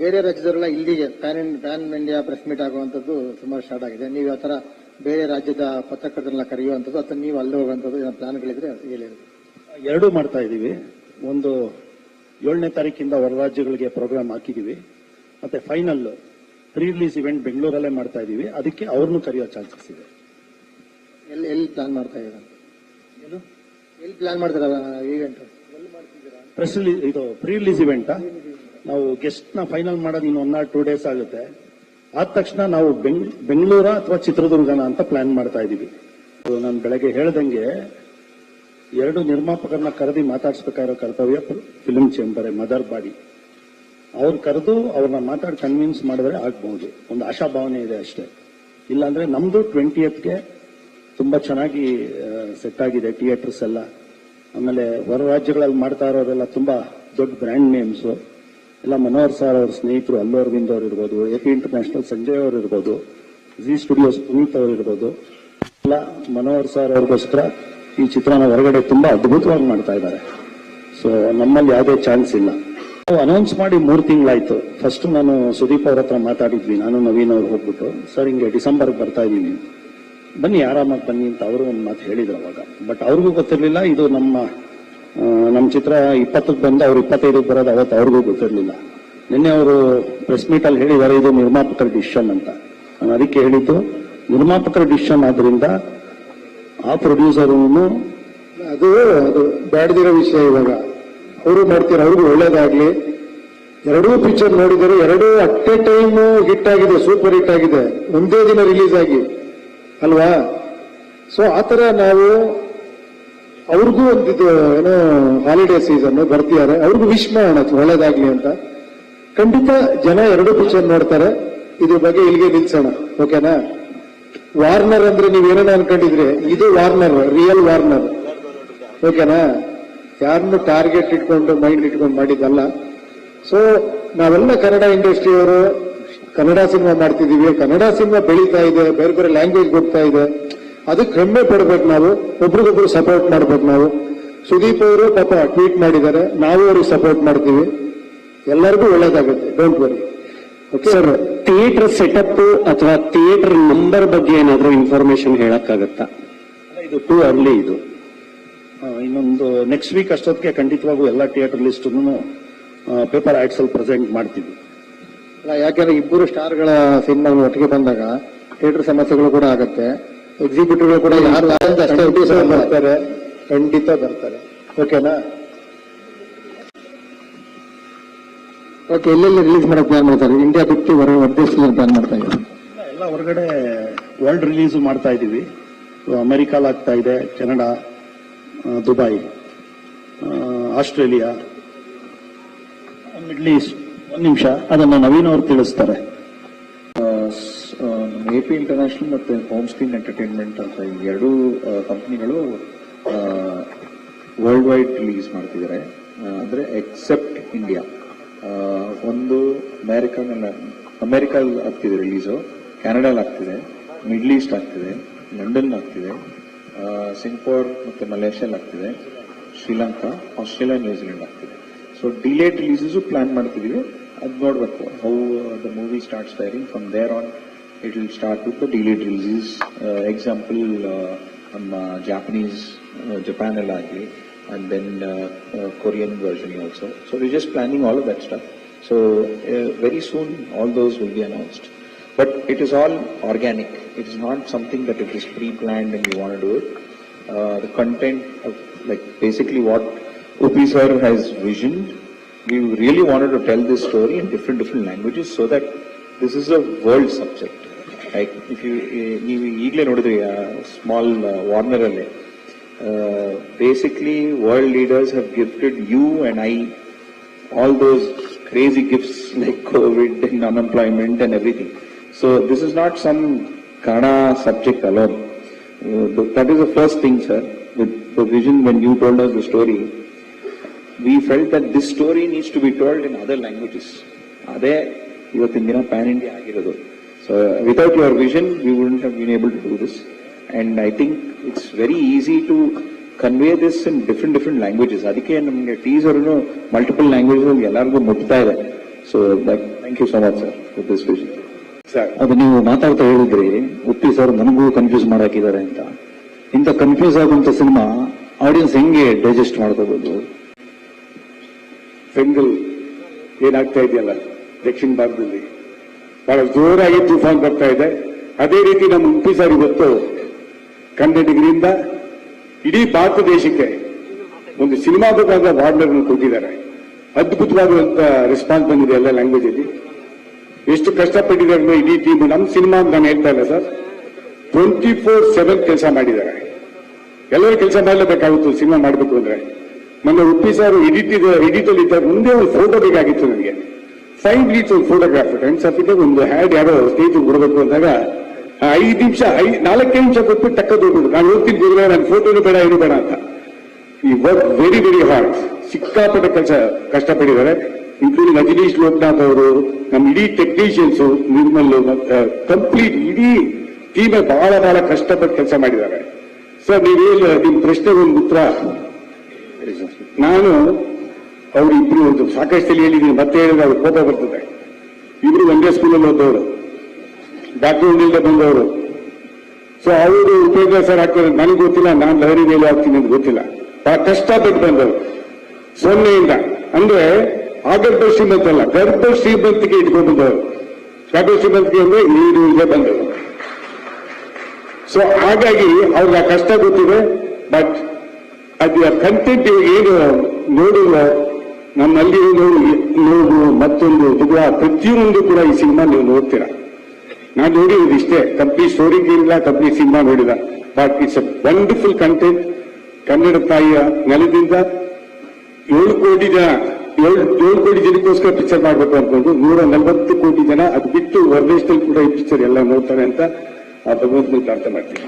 ಬೇರೆ ರಾಜ್ಯದವರೆಲ್ಲ ಇಲ್ಲಿಗೆ pan pan India press meet ಆಗುವಂಥದ್ದು ಸುಮಾರು ಸ್ಟಾರ್ಟ್ ಆಗಿದೆ. ನೀವು ಆ ಥರ ಬೇರೆ ರಾಜ್ಯದ ಪತ್ರಕರ್ತರನ್ನ ಕರೆಯುವಂಥದ್ದು ಅಥವಾ ನೀವು ಅಲ್ಲಿ ಹೋಗುವಂಥದ್ದು ಏನೋ ಪ್ಲಾನ್ಗಳಿದ್ರೆ ಹೇಳಿ. ಎರಡೂ ಮಾಡ್ತಾ ಇದ್ದೀವಿ. ಒಂದು ಏಳನೇ ತಾರೀಕಿಂದ ಹೊರ ರಾಜ್ಯಗಳಿಗೆ ಪ್ರೋಗ್ರಾಮ್ ಹಾಕಿದ್ದೀವಿ. ಮತ್ತೆ ಫೈನಲ್ ಪ್ರೀ ರಿಲೀಸ್ ಇವೆಂಟ್ ಬೆಂಗಳೂರಲ್ಲೇ ಮಾಡ್ತಾ ಇದೀವಿ ಅದಕ್ಕೆ ಅವ್ರನ್ನೂ ಕರೆಯೋ ಚಾನ್ಸಸ್ ಇದೆ. ಎಲ್ಲಿ ಎಲ್ಲಿ ಪ್ಲಾನ್ ಮಾಡ್ತಾ ಇದ್ದೀರಾ? ಎಲ್ಲಿ ಪ್ಲಾನ್ ಮಾಡ್ತಾರಲ್ಲ ಈವೆಂಟ್ ಪ್ರೆಸ್ ರಿಲೀಸ್ ಇದು ಪ್ರೀ ರಿಲೀಸ್ ಇವೆಂಟ್ ನಾವು ಗೆಸ್ಟ್ನ ಫೈನಲ್ ಮಾಡೋದು ಇನ್ನು ಒನ್ ಆರ್ ಟೂ ಡೇಸ್ ಆಗುತ್ತೆ. ಆದ ತಕ್ಷಣ ನಾವು ಬೆಂಗ್- ಬೆಂಗಳೂರ ಅಥವಾ ಚಿತ್ರದುರ್ಗನ ಅಂತ ಪ್ಲಾನ್ ಮಾಡ್ತಾ ಇದ್ದೀವಿ ನಾನು ಬೆಳಗ್ಗೆ ಹೇಳ್ದಂಗೆ ಎರಡು ನಿರ್ಮಾಪಕರನ್ನ ಕರೆದಿ ಮಾತಾಡಿಸ್ಬೇಕಾಗಿರೋ ಕರ್ತವ್ಯ ಫಿಲ್ಮ್ ಚೇಂಬರ್ ಮದರ್ ಬಾಡಿ ಅವ್ರು ಕರೆದು ಅವ್ರನ್ನ ಮಾತಾಡಿ ಕನ್ವಿನ್ಸ್ ಮಾಡಿದ್ರೆ ಆಗ್ಬಹುದು ಒಂದು ಆಶಾಭಾವನೆ ಇದೆ ಅಷ್ಟೇ. ಇಲ್ಲಾಂದ್ರೆ ನಮ್ದು ಟ್ವೆಂಟಿಯತ್ಗೆ ತುಂಬಾ ಚೆನ್ನಾಗಿ ಸೆಟ್ ಆಗಿದೆ ಥಿಯೇಟರ್ಸ್ ಎಲ್ಲ. ಆಮೇಲೆ ಹೊರ ರಾಜ್ಯಗಳಲ್ಲಿ ಮಾಡ್ತಾ ಇರೋರೆಲ್ಲ ತುಂಬಾ ದೊಡ್ಡ ಬ್ರ್ಯಾಂಡ್ ನೇಮ್ಸ್ ಎಲ್ಲ ಮನೋಹರ್ ಸರ್ ಅವ್ರ ಸ್ನೇಹಿತರು ಅಲ್ಲು ಅರವಿಂದ್ ಅವ್ರು ಇರ್ಬೋದು ಎ ಪಿ ಇಂಟರ್ನ್ಯಾಷನಲ್ ಸಂಜಯ್ ಅವರು ಇರ್ಬೋದು ಜಿ ಸ್ಟುಡಿಯೋಸ್ ಪುನೀತ್ ಅವರು ಇರ್ಬೋದು, ಎಲ್ಲ ಮನೋಹರ್ ಸರ್ ಅವ್ರಿಗೋಸ್ಕರ ಈ ಚಿತ್ರನ ಹೊರಗಡೆ ತುಂಬಾ ಅದ್ಭುತವಾಗಿ ಮಾಡ್ತಾ ಇದ್ದಾರೆ. ಸೊ ನಮ್ಮಲ್ಲಿ ಯಾವುದೇ ಚಾನ್ಸ್ ಇಲ್ಲ. ನಾವು ಅನೌನ್ಸ್ ಮಾಡಿ ಮೂರು ತಿಂಗಳಾಯ್ತು. ಫಸ್ಟ್ ನಾನು ಸುದೀಪ್ ಅವ್ರ ಹತ್ರ ಮಾತಾಡಿದ್ವಿ. ನಾನು, ನವೀನ್ ಅವ್ರು ಹೋಗ್ಬಿಟ್ಟು, ಸರ್, ಹಿಂಗೆ ಡಿಸೆಂಬರ್ ಬರ್ತಾ ಇದ್ದೀನಿ. ಬನ್ನಿ, ಆರಾಮಾಗಿ ಬನ್ನಿ ಅಂತ ಅವರು ಒಂದು ಮಾತು ಹೇಳಿದ್ರು ಅವಾಗ. ಬಟ್ ಅವ್ರಿಗೂ ಗೊತ್ತಿರಲಿಲ್ಲ, ಇದು ನಮ್ಮ ನಮ್ಮ ಚಿತ್ರ ಇಪ್ಪತ್ತಕ್ಕೆ ಬಂದು ಅವ್ರು ಇಪ್ಪತ್ತೈದಕ್ಕೆ ಬರೋದು ಅವತ್ತು ಅವ್ರಿಗೂ ಗೊತ್ತಿರಲಿಲ್ಲ. ನಿನ್ನೆ ಅವರು ಪ್ರೆಸ್ ಮೀಟಲ್ಲಿ ಹೇಳಿದ್ದಾರೆ ಇದು ನಿರ್ಮಾಪಕರ ಡಿಶನ್ ಅಂತ. ನಾನು ಅದಕ್ಕೆ ಹೇಳಿದ್ದು, ನಿರ್ಮಾಪಕರ ಡಿಶನ್ ಆದ್ದರಿಂದ ಆ ಪ್ರೊಡ್ಯೂಸರ್ನು ಅದು ಅದು ಬ್ಯಾಡ್ದಿರೋ ವಿಷಯ ಇವಾಗ. ಅವರು ಮಾಡ್ತೀರ, ಅವ್ರಿಗೂ ಒಳ್ಳೇದಾಗ್ಲಿ. ಎರಡೂ ಪಿಕ್ಚರ್ ನೋಡಿದರೆ ಎರಡೂ ಅಟ್ ಎ ಟೈಮ್ ಹಿಟ್ ಆಗಿದೆ ಸೂಪರ್ ಹಿಟ್ ಆಗಿದೆ. ಒಂದೇ ದಿನ ರಿಲೀಸ್ ಆಗಿ. ಅಲ್ವಾ? ಸೊ ಆತರ ನಾವು ಅವ್ರಿಗೂ ಒಂದಿದು ಏನೋ ಹಾಲಿಡೇ ಸೀಸನ್ ಬರ್ತಿದ್ದಾರೆ ಅವ್ರಿಗೂ ವಿಶ್ ಮಾಡೋಣ ಒಳ್ಳೇದಾಗ್ಲಿ ಅಂತ. ಖಂಡಿತ ಜನ ಎರಡು ಪಿಕ್ಚರ್ ನೋಡ್ತಾರೆ. ಇದ್ರ ಬಗ್ಗೆ ಇಲ್ಲಿಗೆ ನಿಲ್ಸೋಣ. ಓಕೆನಾ ವಾರ್ನರ್ ಅಂದ್ರೆ ನೀವೇನೇನೋ ಅನ್ಕೊಂಡಿದ್ರಿ? ಇದು ವಾರ್ನರ್ ರಿಯಲ್ ವಾರ್ನರ್ ಓಕೆನಾ ಯಾರನ್ನು ಟಾರ್ಗೆಟ್ ಇಟ್ಕೊಂಡು ಮೈಂಡ್ ಇಟ್ಕೊಂಡು ಮಾಡಿದ್ದಲ್ಲ. ಸೊ ನಾವೆಲ್ಲ ಕನ್ನಡ ಇಂಡಸ್ಟ್ರಿಯವರು ಕನ್ನಡ ಸಿನಿಮಾ ಮಾಡ್ತಿದೀವಿ. ಕನ್ನಡ ಸಿನಿಮಾ ಬೆಳೀತಾ ಇದೆ. ಬೇರೆ ಬೇರೆ ಲ್ಯಾಂಗ್ವೇಜ್ ಹೋಗ್ತಾ ಇದೆ. ಅದಕ್ಕೆ ಹೆಮ್ಮೆ ಪಡ್ಬೇಕು ನಾವು ಒಬ್ರಿಗೊಬ್ರು ಸಪೋರ್ಟ್ ಮಾಡ್ಬೇಕು ನಾವು. ಸುದೀಪ್ ಅವರು ಪಾಪ ಟ್ವೀಟ್ ಮಾಡಿದ್ದಾರೆ ನಾವು ಅವ್ರಿಗೆ ಸಪೋರ್ಟ್ ಮಾಡ್ತೀವಿ. ಎಲ್ಲರಿಗೂ ಒಳ್ಳೇದಾಗುತ್ತೆ don't worry okay sir theatre setup ಅಥವಾ ಥಿಯೇಟರ್ ನಂಬರ್ ಬಗ್ಗೆ ಏನಾದರೂ ಇನ್ಫಾರ್ಮೇಶನ್ ಹೇಳಕ್ಕಾಗತ್ತಾ? ಇದು ಟೂ ಅರ್ಲಿ ಇದು. ಇನ್ನೊಂದು ನೆಕ್ಸ್ಟ್ ವೀಕ್ ಅಷ್ಟೊತ್ತಿಗೆ ಖಂಡಿತವಾಗೂ ಎಲ್ಲ ಥಿಯೇಟರ್ ಲಿಸ್ಟ್ ಪೇಪರ್ ಆಡ್ಸ್ ಅಲ್ಲಿ ಪ್ರೆಸೆಂಟ್ ಮಾಡ್ತೀವಿ. ಅಲ್ಲ ಯಾಕೆಂದ್ರೆ ಇಬ್ಬರು ಸ್ಟಾರ್ಗಳ ಸಿನಿಮಾ ಒಟ್ಟಿಗೆ ಬಂದಾಗ ಥಿಯೇಟರ್ ಸಮಸ್ಯೆಗಳು ಕೂಡ ಆಗುತ್ತೆ. ಎಕ್ಸಿಕ್ಯೂಟಿವ್ಗಳು ಕೂಡ ಯಾರು ಅಷ್ಟೇ ಬರ್ತಾರೆ ಖಂಡಿತ ಬರ್ತಾರೆ. ಓಕೆನಾ? ಓಕೆ ಎಲ್ಲೆಲ್ಲಿ ರಿಲೀಸ್ ಮಾಡಕ್ ಪ್ಲಾನ್ ಮಾಡ್ತಾರೆ? ಇಂಡಿಯಾ ಬಿಟ್ಟು ಹೊರ ದೇಶದಲ್ಲಿ ಪ್ಲಾನ್ ಮಾಡ್ತಾ ಇದ್ದಾರೆ? ಎಲ್ಲ ಹೊರಗಡೆ ವರ್ಲ್ಡ್ ರಿಲೀಸ್ ಮಾಡ್ತಾ ಇದ್ದೀವಿ. ಅಮೆರಿಕಾಲ್ ಆಗ್ತಾ ಇದೆ Canada Dubai Australia middle east ಒಂದು ನಿಮಿಷ. ಅದನ್ನು ನವೀನ್ ಅವರು ತಿಳಿಸ್ತಾರೆ. ಎ ಪಿ ಇಂಟರ್ನ್ಯಾಷನಲ್ ಮತ್ತೆ ಹೋಮ್ ಸ್ಕ್ರೀನ್ ಎಂಟರ್ಟೈನ್ಮೆಂಟ್ ಅಂತ ಈ ಎರಡೂ ಕಂಪ್ನಿಗಳು ವರ್ಲ್ಡ್ ವೈಡ್ ರಿಲೀಸ್ ಮಾಡ್ತಿದ್ದಾರೆ ಅಂದರೆ ಎಕ್ಸೆಪ್ಟ್ ಇಂಡಿಯಾ ಒಂದು ಅಮೆರಿಕನ್ ಅಮೆರಿಕಲ್ ಆಗ್ತಿದೆ ರಿಲೀಸು ಕೆನಡಾಲ್ ಆಗ್ತಿದೆ. ಮಿಡ್ಲ್ ಈಸ್ಟ್ ಆಗ್ತಿದೆ. ಲಂಡನ್ ಆಗ್ತಿದೆ. ಸಿಂಗಾಪೋರ್ ಮತ್ತೆ ಮಲೇಷ್ಯಾಲ್ ಆಗ್ತಿದೆ. ಶ್ರೀಲಂಕಾ ಆಸ್ಟ್ರೇಲಿಯಾ ನ್ಯೂಜಿಲೆಂಡ್ ಆಗ್ತಿದೆ. ಸೊ ಡಿಲೇಟ್ ರಿಲೀಸಸ್ ಪ್ಲಾನ್ ಮಾಡ್ತಿದೀವಿ. ಅದ್ ನೋಡ್ಬೇಕು. How the movie start firing from there on it will start with the delayed releases. Uh, example, uh, um, uh, Japanese, uh, Japan LRG, and then uh, uh, Korean version also. So we're just planning all of that stuff. So very soon, all those will be announced. But it is all organic. It is not something that it is pre-planned and we want to do it. the content of like basically what Upi sir has visioned, we really wanted to tell this story in different different languages so that this is a world subject. Like if you ನೀವು ಈಗಲೇ ನೋಡಿದ್ರಿ small Warner ಅಲ್ಲಿ basically world leaders have gifted you and I all those crazy gifts like COVID and unemployment and everything. So this is not some Kannada subject alone. Uh, th- that is the first thing, sir. With the vision when you told us the story, we felt that this story needs to be told in other languages. ಅದೇ ಇವತ್ತಿನ ದಿನ pan India ಆಗಿರೋದು so without your vision we wouldn't have been able to do this and I think it's very easy to convey this in different different languages ಅದಕ್ಕೆ ನಮಗೆ ಟೀಸರ್ನು multiple language ಎಲ್ಲರಿಗೂ ಮುಟ್ತಾ ಇದೆ so thank you so much sir for this vision sir ಅದು ನೀವು ಮಾತಾಡ್ತಾ ಹೇಳಿದ್ರಿ ಉಪ್ಪಿ ಸರ್ ನನಗೂ ಕನ್ಫ್ಯೂಸ್ ಮಾಡಾಕಿದ್ದಾರೆ ಅಂತ. ಇಂಥ ಕನ್ಫ್ಯೂಸ್ ಆಗುವಂತ ಸಿನಿಮಾ ಆಡಿಯನ್ಸ್ ಹೆಂಗೆ ಡೈಜೆಸ್ಟ್ ಮಾಡ್ಕೋಬಹುದು ಬೆಂಗಲ್ ಏನಾಗ್ತಾ ಇದೆಯಲ್ಲ? ದಕ್ಷಿಣ ಭಾರತದಲ್ಲಿ. ಬಹಳ ಜೋರಾಗಿ ತುಫಾನ್ ಬರ್ತಾ ಇದೆ. ಅದೇ ರೀತಿ ನಮ್ಮ ಉಪ್ಪಿ ಸರ್ ಇವತ್ತು ಕನ್ನಡಿಗರಿಂದ ಇಡೀ ಭಾರತ ದೇಶಕ್ಕೆ ಒಂದು ಸಿನಿಮಾ ಬೇಕಾದ ವಾರ್ನರ್ ಕೊಟ್ಟಿದ್ದಾರೆ ಅದ್ಭುತವಾದಂತ ರೆಸ್ಪಾನ್ಸ್ ಬಂದಿದೆ ಎಲ್ಲ ಲ್ಯಾಂಗ್ವೇಜ್ ಅಲ್ಲಿ. ಎಷ್ಟು ಕಷ್ಟಪಟ್ಟಿದ್ದಾರೆ ಇಡೀ ಟೀಮ್ ನಮ್ಮ ಸಿನಿಮಾ ಅಂತ ನಾನು ಹೇಳ್ತಾ ಇಲ್ಲ ಸರ್. ಟ್ವೆಂಟಿ ಫೋರ್ ಸೆವೆನ್ ಕೆಲಸ ಮಾಡಿದ್ದಾರೆ. ಎಲ್ಲರೂ ಕೆಲಸ ಮಾಡಲೇಬೇಕಾಗುತ್ತೆ ಸಿನಿಮಾ ಮಾಡಬೇಕು ಅಂದ್ರೆ. ಮೊನ್ನೆ ಉಪ್ಪಿ ಸರ್ ಎಡಿಟ್ ಎಡಿಟ್ ಅಲ್ಲಿ ಇದ್ದಾರೆ ಮುಂದೆ ಒಂದು ಫೋಟೋ ಬೇಕಾಗಿತ್ತು ನನಗೆ. ಫೈವ್ ಲೀಚ್ ಒಂದು ಫೋಟೋಗ್ರಾಫ್ ಟೆನ್ ಸಫಿಗೆ ಒಂದು ಹ್ಯಾಡ್ ಯಾರೋ ಸ್ಟೇಜ್ ಕೊಡಬೇಕು ಅಂದಾಗ ಐದು ನಿಮಿಷ ಐ ನಾಲ್ಕೇ ನಿಮಿಷ ಕೊಟ್ಟು ಟಕ್ಕ ದೊಡ್ಡ ನಾನು ಹೋಗ್ತೀನಿ ಗುರುಗಳೇ, ನನ್ನ ಫೋಟೋನು ಬೇಡ, ಏನು ಬೇಡ ಅಂತ. ಈ ವರ್ಕ್ ವೆರಿ ವೆರಿ ಹಾರ್ಡ್ ಸಿಕ್ಕಾಪಟ್ಟೆ ಕೆಲಸ ಕಷ್ಟಪಟ್ಟಿದ್ದಾರೆ. ಇನ್ಕ್ಲೂಡಿಂಗ್ ಅಜನೀಶ್ ಲೋಕನಾಥ್ ಅವರು, ನಮ್ಮ ಇಡೀ ಟೆಕ್ನಿಷಿಯನ್ಸ್ ನಿರ್ಮಲ್ ಕಂಪ್ಲೀಟ್ ಇಡೀ ಟೀಮೇ ಬಹಳ ಬಹಳ ಕಷ್ಟಪಟ್ಟು ಕೆಲಸ ಮಾಡಿದ್ದಾರೆ. ಸರ್ ನೀವೇನು ನಿಮ್ಮ ನಿಮ್ ಪ್ರಶ್ನೆಗೆ ಒಂದು ಉತ್ತರ. ನಾನು ಅವ್ರು ಇಬ್ರು ಒಂದು ಸಾಕಷ್ಟು ಹೇಳಿದ್ದೀನಿ ಮತ್ತೆ ಹೇಳಿದ್ರೆ ಅವ್ರು ಕೋಪ ಬರ್ತದೆ. ಇಬ್ರು ಒಂದೇ ಸ್ಕೂಲಲ್ಲಿ ಓದೋರು ಬ್ಯಾಕ್ಗ್ರೌಂಡ್ ಇಲ್ಲದೆ ಬಂದವರು. ಸೊ ಅವರು ಉಪಯೋಗ ಸರ್ ಹಾಕ್ತಾರೆ ನನಗೆ ಗೊತ್ತಿಲ್ಲ, ನಾನು ಲಹರಿ ಮೇಲೆ ಹಾಕ್ತೀನಿ ಅಂತ ಗೊತ್ತಿಲ್ಲ. ಬಹಳ ಕಷ್ಟಪಟ್ಟು ಬಂದವರು. ಸೊನ್ನೆಯಿಂದ, ಅಂದ್ರೆ ಆಗರ್ಭ ಶ್ರೀಮಂತ ಅಲ್ಲ, ಗರ್ಭ ಶ್ರೀಮಂತಿಗೆ ಇಟ್ಕೊಂಡು ಬಂದವರು. ಗರ್ಭ ಶ್ರೀಮಂತಿಗೆ ಅಂದ್ರೆ ಇಲ್ಲ ಬಂದವರು. ಸೊ ಹಾಗಾಗಿ ಅವ್ರಿಗೆ ಕಷ್ಟ ಗೊತ್ತಿದೆ ಬಟ್ ಅದರ ಕಂಟೆಂಟ್ ಏನು ನೋಡುವ ನಮ್ಮಲ್ಲಿ ನೋವು ಮತ್ತೊಂದು ದುಗುಳ ಪ್ರತಿಯೊಂದು ಕೂಡ ಈ ಸಿನಿಮಾ ನೀವು ನೋಡ್ತೀರಾ? ನಾನು ನೋಡಿರೋದು ಇಷ್ಟೇ ಕಂಪ್ಲೀಟ್ ಸ್ಟೋರಿ ಇಲ್ಲ ಕಂಪ್ಲೀಟ್ ಸಿನಿಮಾ ನೋಡಿದ but it's a wonderful content Kannada ತಾಯಿಯ ನೆಲದಿಂದ ಏಳು ಕೋಟಿ ಜನ, ಏಳು ಏಳು ಕೋಟಿ ಜನಕ್ಕೋಸ್ಕರ ಪಿಕ್ಚರ್ ಮಾಡಬೇಕು ಅನ್ಕೊಂಡು ನೂರ ನಲವತ್ತು ಕೋಟಿ ಜನ, ಅದು ಬಿಟ್ಟು ಹೊರದೇಶದಲ್ಲಿ ಕೂಡ ಈ ಪಿಕ್ಚರ್ ಎಲ್ಲ ನೋಡ್ತಾರೆ ಅಂತ ಆ ಭಗವಂತನ ಪ್ರಾರ್ಥನೆ ಮಾಡ್ತೀನಿ.